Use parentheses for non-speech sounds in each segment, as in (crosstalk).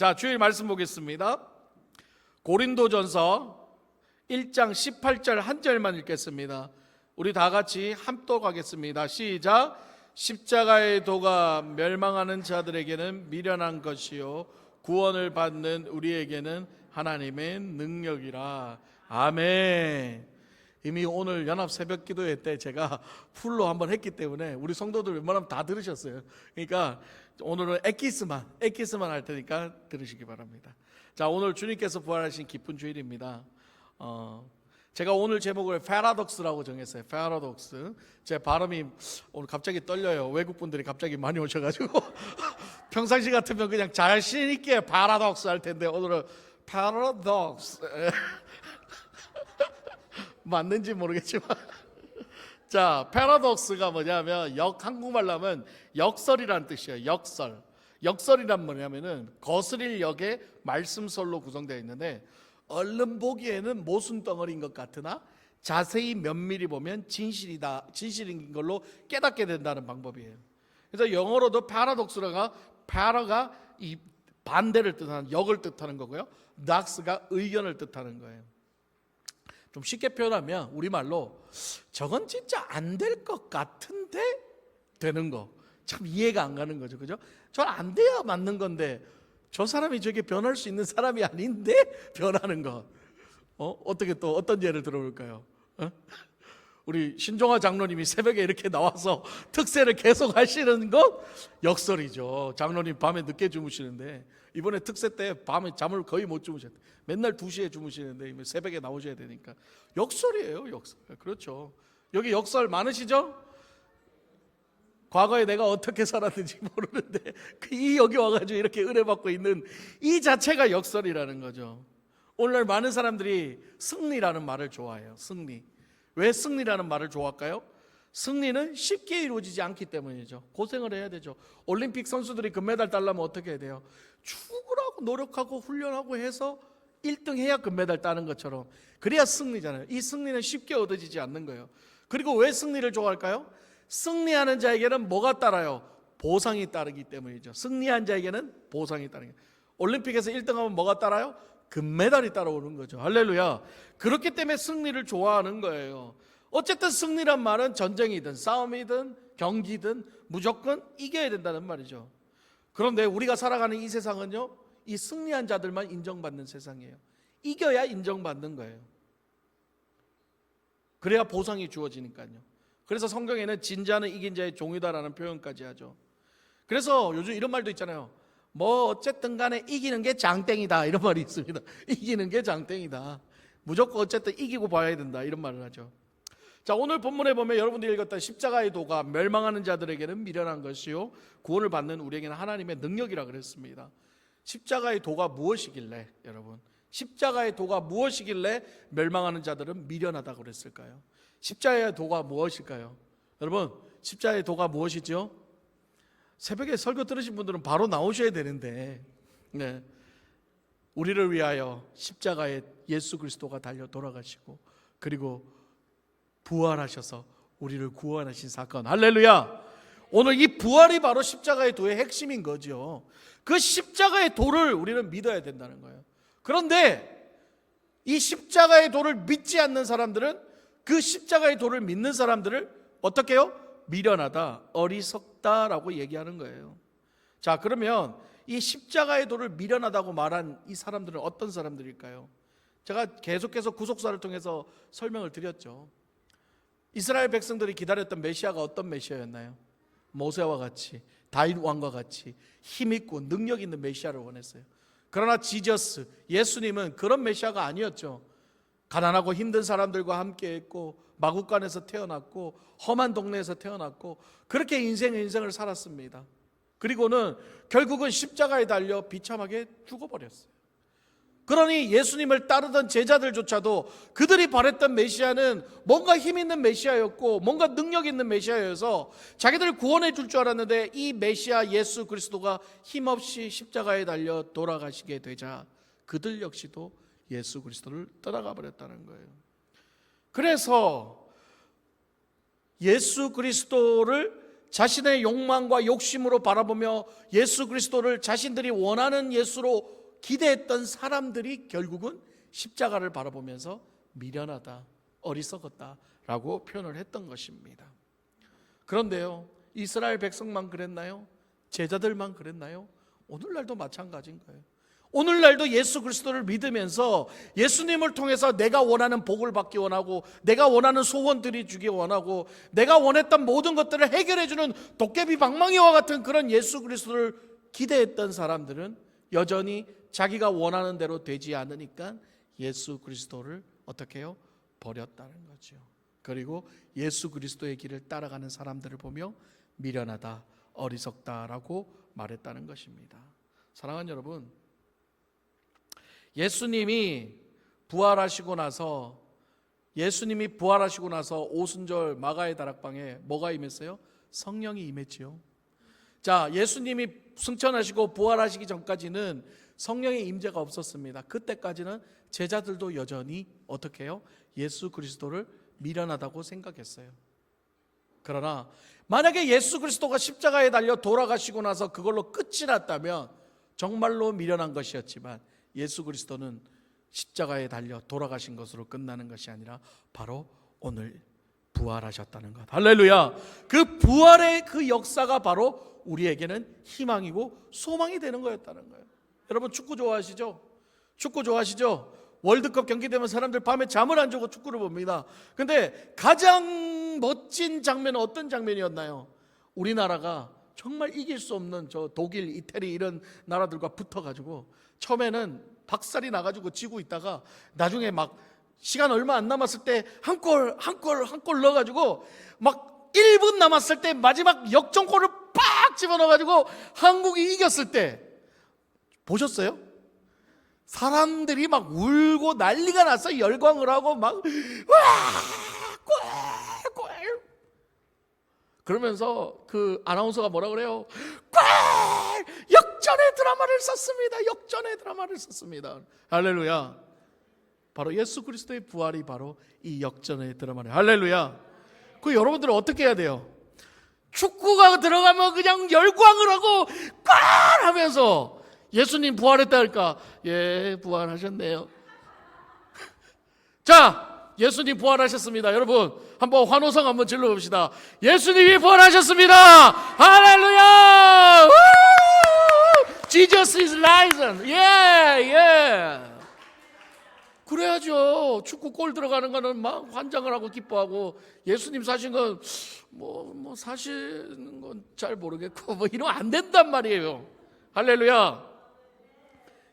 자, 주일 말씀 보겠습니다. 고린도전서 1장 18절 한 절만 읽겠습니다. 우리 다 같이 함독하겠습니다. 시작. 십자가의 도가 멸망하는 자들에게는 미련한 것이요 구원을 받는 우리에게는 하나님의 능력이라. 아멘. 이미 오늘 연합 새벽 기도회 때 제가 풀로 한번 했기 때문에 우리 성도들 웬만하면 다 들으셨어요. 그러니까 오늘은 에키스만, 에키스만 할 테니까 들으시기 바랍니다. 자, 오늘 주님께서 부활하신 기쁜 주일입니다. 어, 제가 오늘 제목을 패러독스라고 정했어요. 패러독스. 제 발음이 오늘 갑자기 떨려요. 외국 분들이 갑자기 많이 오셔가지고 (laughs) 평상시 같으면 그냥 자신 있게 패러독스 할 텐데 오늘은 패러독스 (laughs) 맞는지 모르겠지만 (laughs) 자 패러독스가 뭐냐면 역 한국말로 하면 역설이란 뜻이에요. 역설. 역설이란 뭐냐면은 거스릴 역의 말씀설로 구성되어 있는데 얼른 보기에는 모순 덩어리인 것 같으나 자세히 면밀히 보면 진실이다 진실인 걸로 깨닫게 된다는 방법이에요. 그래서 영어로도 paradox가 para가 이 반대를 뜻하는 역을 뜻하는 거고요. dox가 의견을 뜻하는 거예요. 좀 쉽게 표현하면 우리말로 저건 진짜 안 될 것 같은데 되는 거. 참 이해가 안 가는 거죠. 그죠? 저건 안 돼야 맞는 건데 저 사람이 저게 변할 수 있는 사람이 아닌데 (laughs) 변하는 것. 어? 어떻게 또 어떤 예를 들어볼까요? 어? 우리 신종화 장로님이 새벽에 이렇게 나와서 (laughs) 특세를 계속 하시는 것 역설이죠. 장로님 밤에 늦게 주무시는데 이번에 특세 때 밤에 잠을 거의 못 주무셨대. 맨날 2시에 주무시는데 새벽에 나오셔야 되니까 역설이에요, 역설. 그렇죠. 여기 역설 많으시죠? 과거에 내가 어떻게 살았는지 (laughs) 모르는데 그이 여기 와가지고 이렇게 은혜 받고 있는 이 자체가 역설이라는 거죠. 오늘날 많은 사람들이 승리라는 말을 좋아해요. 승리. 왜 승리라는 말을 좋아할까요? 승리는 쉽게 이루어지지 않기 때문이죠. 고생을 해야 되죠. 올림픽 선수들이 금메달 따려면 어떻게 해야 돼요? 죽으라고 노력하고 훈련하고 해서 1등 해야 금메달 따는 것처럼 그래야 승리잖아요. 이 승리는 쉽게 얻어지지 않는 거예요. 그리고 왜 승리를 좋아할까요? 승리하는 자에게는 뭐가 따라요? 보상이 따르기 때문이죠. 승리한 자에게는 보상이 따르기. 올림픽에서 1등하면 뭐가 따라요? 금메달이 따라오는 거죠. 할렐루야. 그렇기 때문에 승리를 좋아하는 거예요. 어쨌든 승리란 말은 전쟁이든 싸움이든 경기든 무조건 이겨야 된다는 말이죠. 그런데 우리가 살아가는 이 세상은요, 이 승리한 자들만 인정받는 세상이에요. 이겨야 인정받는 거예요. 그래야 보상이 주어지니까요. 그래서 성경에는 진자는 이긴 자의 종이다라는 표현까지 하죠. 그래서 요즘 이런 말도 있잖아요. 뭐 어쨌든 간에 이기는 게 장땡이다 이런 말이 있습니다. (laughs) 이기는 게 장땡이다. 무조건 어쨌든 이기고 봐야 된다 이런 말을 하죠. 자 오늘 본문에 보면 여러분들이 읽었던 십자가의 도가 멸망하는 자들에게는 미련한 것이요 구원을 받는 우리에게는 하나님의 능력이라 그랬습니다. 십자가의 도가 무엇이길래 여러분 십자가의 도가 무엇이길래 멸망하는 자들은 미련하다고 그랬을까요? 십자가의 도가 무엇일까요? 여러분 십자가의 도가 무엇이죠? 새벽에 설교 들으신 분들은 바로 나오셔야 되는데 네. 우리를 위하여 십자가에 예수 그리스도가 달려 돌아가시고 그리고 부활하셔서 우리를 구원하신 사건 할렐루야 오늘 이 부활이 바로 십자가의 도의 핵심인 거죠 그 십자가의 도를 우리는 믿어야 된다는 거예요 그런데 이 십자가의 도를 믿지 않는 사람들은 그 십자가의 도를 믿는 사람들을 어떻게 해요? 미련하다, 어리석 다라고 얘기하는 거예요. 자, 그러면 이 십자가의 도를 미련하다고 말한 이 사람들은 어떤 사람들일까요? 제가 계속해서 구속사를 통해서 설명을 드렸죠. 이스라엘 백성들이 기다렸던 메시아가 어떤 메시아였나요? 모세와 같이 다윗 왕과 같이 힘 있고 능력 있는 메시아를 원했어요. 그러나 지저스 예수님은 그런 메시아가 아니었죠. 가난하고 힘든 사람들과 함께 했고 마국간에서 태어났고 험한 동네에서 태어났고 그렇게 인생 인생을 살았습니다. 그리고는 결국은 십자가에 달려 비참하게 죽어버렸어요. 그러니 예수님을 따르던 제자들조차도 그들이 바랬던 메시아는 뭔가 힘 있는 메시아였고 뭔가 능력 있는 메시아여서 자기들 구원해 줄 줄 알았는데 이 메시아 예수 그리스도가 힘없이 십자가에 달려 돌아가시게 되자 그들 역시도 예수 그리스도를 떠나가 버렸다는 거예요. 그래서 예수 그리스도를 자신의 욕망과 욕심으로 바라보며 예수 그리스도를 자신들이 원하는 예수로 기대했던 사람들이 결국은 십자가를 바라보면서 미련하다, 어리석었다 라고 표현을 했던 것입니다. 그런데요, 이스라엘 백성만 그랬나요? 제자들만 그랬나요? 오늘날도 마찬가지인 거예요. 오늘날도 예수 그리스도를 믿으면서 예수님을 통해서 내가 원하는 복을 받기 원하고 내가 원하는 소원들이 주기 원하고 내가 원했던 모든 것들을 해결해 주는 도깨비 방망이와 같은 그런 예수 그리스도를 기대했던 사람들은 여전히 자기가 원하는 대로 되지 않으니까 예수 그리스도를 어떻게 해요? 버렸다는 거죠. 그리고 예수 그리스도의 길을 따라가는 사람들을 보며 미련하다, 어리석다라고 말했다는 것입니다. 사랑하는 여러분, 예수님이 부활하시고 나서 예수님이 부활하시고 나서 오순절 마가의 다락방에 뭐가 임했어요? 성령이 임했지요. 자, 예수님이 승천하시고 부활하시기 전까지는 성령의 임재가 없었습니다. 그때까지는 제자들도 여전히 어떻게 해요? 예수 그리스도를 미련하다고 생각했어요. 그러나 만약에 예수 그리스도가 십자가에 달려 돌아가시고 나서 그걸로 끝이 났다면 정말로 미련한 것이었지만 예수 그리스도는 십자가에 달려 돌아가신 것으로 끝나는 것이 아니라 바로 오늘 부활하셨다는 것. 할렐루야. 그 부활의 그 역사가 바로 우리에게는 희망이고 소망이 되는 거였다는 거예요. 여러분 축구 좋아하시죠? 축구 좋아하시죠? 월드컵 경기 되면 사람들 밤에 잠을 안 자고 축구를 봅니다. 근데 가장 멋진 장면은 어떤 장면이었나요? 우리나라가 정말 이길 수 없는 저 독일, 이태리 이런 나라들과 붙어가지고 처음에는 박살이 나가지고 지고 있다가 나중에 막 시간 얼마 안 남았을 때 한 골, 한 골, 한 골 넣어가지고 막 1분 남았을 때 마지막 역전골을 빡 집어넣어가지고 한국이 이겼을 때 보셨어요? 사람들이 막 울고 난리가 났어 열광을 하고 막 와! 골! 골! 그러면서 그 아나운서가 뭐라 그래요? 골! 역전의 드라마를 썼습니다. 역전의 드라마를 썼습니다. 할렐루야. 바로 예수 그리스도의 부활이 바로 이 역전의 드라마를 할렐루야. 그 여러분들은 어떻게 해야 돼요? 축구가 들어가면 그냥 열광을 하고 꽝 하면서 예수님 부활했다 할까? 예, 부활하셨네요. (laughs) 자, 예수님 부활하셨습니다. 여러분, 한번 환호성 한번 질러 봅시다. 예수님이 부활하셨습니다. 할렐루야! 우! Jesus is risen. 예, 예. 그래야죠. 축구 골 들어가는 거는 막 환장을 하고 기뻐하고 예수님 사신 건 뭐 뭐 사시는 건 잘 모르겠고 뭐 이러면 안 된단 말이에요. 할렐루야.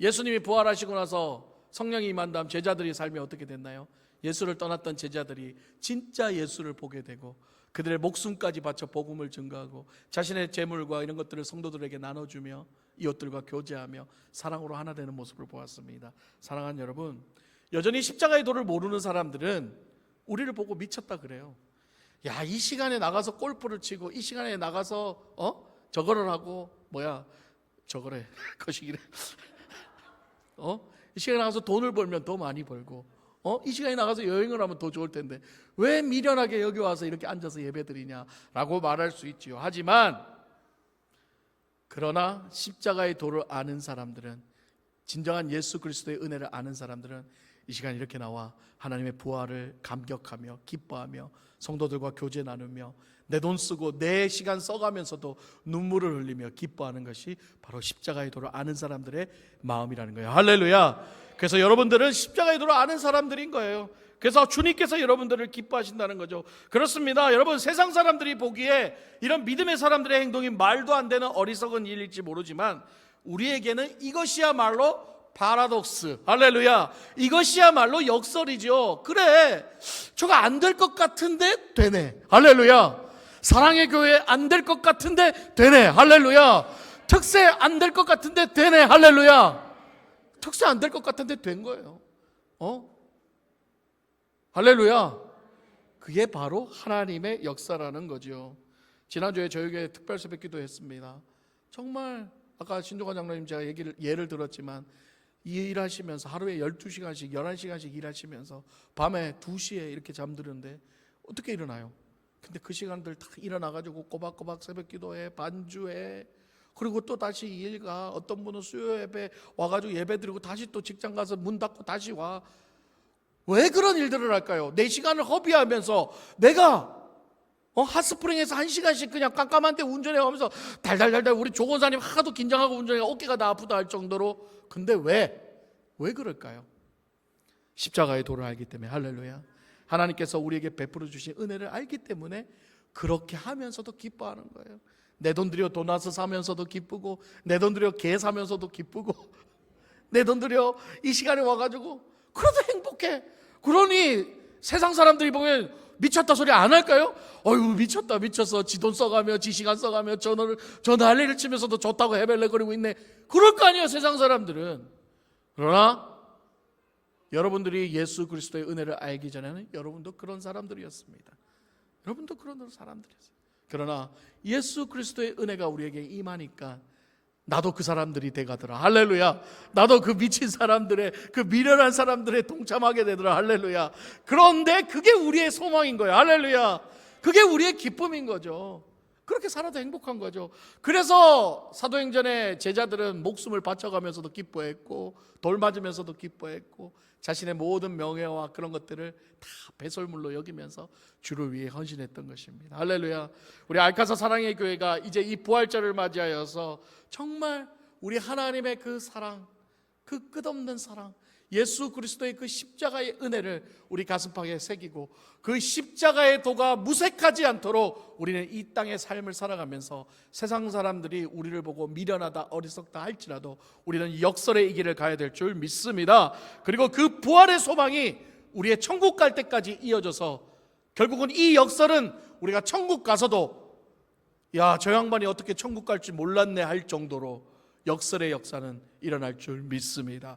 예수님이 부활하시고 나서 성령이 임한 다음 제자들이 삶이 어떻게 됐나요? 예수를 떠났던 제자들이 진짜 예수를 보게 되고 그들의 목숨까지 바쳐 복음을 증거하고 자신의 재물과 이런 것들을 성도들에게 나눠주며 이웃들과 교제하며 사랑으로 하나 되는 모습을 보았습니다. 사랑하는 여러분, 여전히 십자가의 도를 모르는 사람들은 우리를 보고 미쳤다 그래요. 야, 이 시간에 나가서 골프를 치고 이 시간에 나가서 어? 저거를 하고 뭐야? 저거래. (laughs) 거시기래. (laughs) 어? 이 시간에 나가서 돈을 벌면 더 많이 벌고 어? 이 시간에 나가서 여행을 하면 더 좋을 텐데 왜 미련하게 여기 와서 이렇게 앉아서 예배드리냐라고 말할 수 있지요. 하지만 그러나 십자가의 도를 아는 사람들은 진정한 예수 그리스도의 은혜를 아는 사람들은 이 시간 이렇게 나와 하나님의 부활을 감격하며 기뻐하며 성도들과 교제 나누며 내 돈 쓰고 내 시간 써가면서도 눈물을 흘리며 기뻐하는 것이 바로 십자가의 도를 아는 사람들의 마음이라는 거예요. 할렐루야. 그래서 여러분들은 십자가의 도를 아는 사람들인 거예요. 그래서 주님께서 여러분들을 기뻐하신다는 거죠. 그렇습니다. 여러분 세상 사람들이 보기에 이런 믿음의 사람들의 행동이 말도 안 되는 어리석은 일일지 모르지만 우리에게는 이것이야말로 파라독스. 할렐루야. 이것이야말로 역설이죠. 그래. 저거 안 될 것 같은데 되네. 할렐루야. 사랑의 교회 안 될 것 같은데 되네. 할렐루야. 특세 안 될 것 같은데 되네. 할렐루야. 특세 안 될 것 같은데 된 거예요. 어? 할렐루야. 그게 바로 하나님의 역사라는 거죠. 지난주에 저에게 특별 새벽 기도 했습니다. 정말 아까 신조관 장로님 제가 얘기를 예를 들었지만 이 일하시면서 하루에 12시간씩 11시간씩 일하시면서 밤에 2시에 이렇게 잠드는데 어떻게 일어나요? 근데 그 시간들 다 일어나 가지고 꼬박꼬박 새벽 기도해 반주해 그리고 또 다시 일가 어떤 분은 수요 예배 와 가지고 예배 드리고 다시 또 직장 가서 문 닫고 다시 와 왜 그런 일들을 할까요? 내 시간을 허비하면서 내가 어, 핫스프링에서 한 시간씩 그냥 깜깜한 데 운전해 가면서 달달달달 우리 조건사님 하도 긴장하고 운전해 어깨가 다 아프다 할 정도로 근데 왜? 왜 그럴까요? 십자가의 도를 알기 때문에 할렐루야. 하나님께서 우리에게 베풀어 주신 은혜를 알기 때문에 그렇게 하면서도 기뻐하는 거예요. 내 돈 들여 도나스 사면서도 기쁘고 내 돈 들여 개 사면서도 기쁘고 (laughs) 내 돈 들여 이 시간에 와가지고 그래도 행복해. 그러니 세상 사람들이 보면 미쳤다 소리 안 할까요? 어휴 미쳤다 미쳤어 지 돈 써가며 지 시간 써가며 전화를 저 난리를 치면서도 좋다고 헤벨레거리고 있네. 그럴 거 아니에요 세상 사람들은. 그러나 여러분들이 예수 그리스도의 은혜를 알기 전에는 여러분도 그런 사람들이었습니다. 여러분도 그런 사람들이었어요. 그러나 예수 그리스도의 은혜가 우리에게 임하니까 나도 그 사람들이 돼가더라. 할렐루야. 나도 그 미친 사람들의 그 미련한 사람들의 동참하게 되더라. 할렐루야. 그런데 그게 우리의 소망인 거예요. 할렐루야. 그게 우리의 기쁨인 거죠. 그렇게 살아도 행복한 거죠. 그래서 사도행전의 제자들은 목숨을 바쳐가면서도 기뻐했고 돌 맞으면서도 기뻐했고 자신의 모든 명예와 그런 것들을 다 배설물로 여기면서 주를 위해 헌신했던 것입니다. 할렐루야. 우리 알카사 사랑의 교회가 이제 이 부활절을 맞이하여서 정말 우리 하나님의 그 사랑, 그 끝없는 사랑, 예수 그리스도의 그 십자가의 은혜를 우리 가슴팍에 새기고 그 십자가의 도가 무색하지 않도록 우리는 이 땅의 삶을 살아가면서 세상 사람들이 우리를 보고 미련하다 어리석다 할지라도 우리는 역설의 이 길을 가야 될 줄 믿습니다. 그리고 그 부활의 소망이 우리의 천국 갈 때까지 이어져서 결국은 이 역설은 우리가 천국 가서도 야, 저 양반이 어떻게 천국 갈지 몰랐네 할 정도로 역설의 역사는 일어날 줄 믿습니다.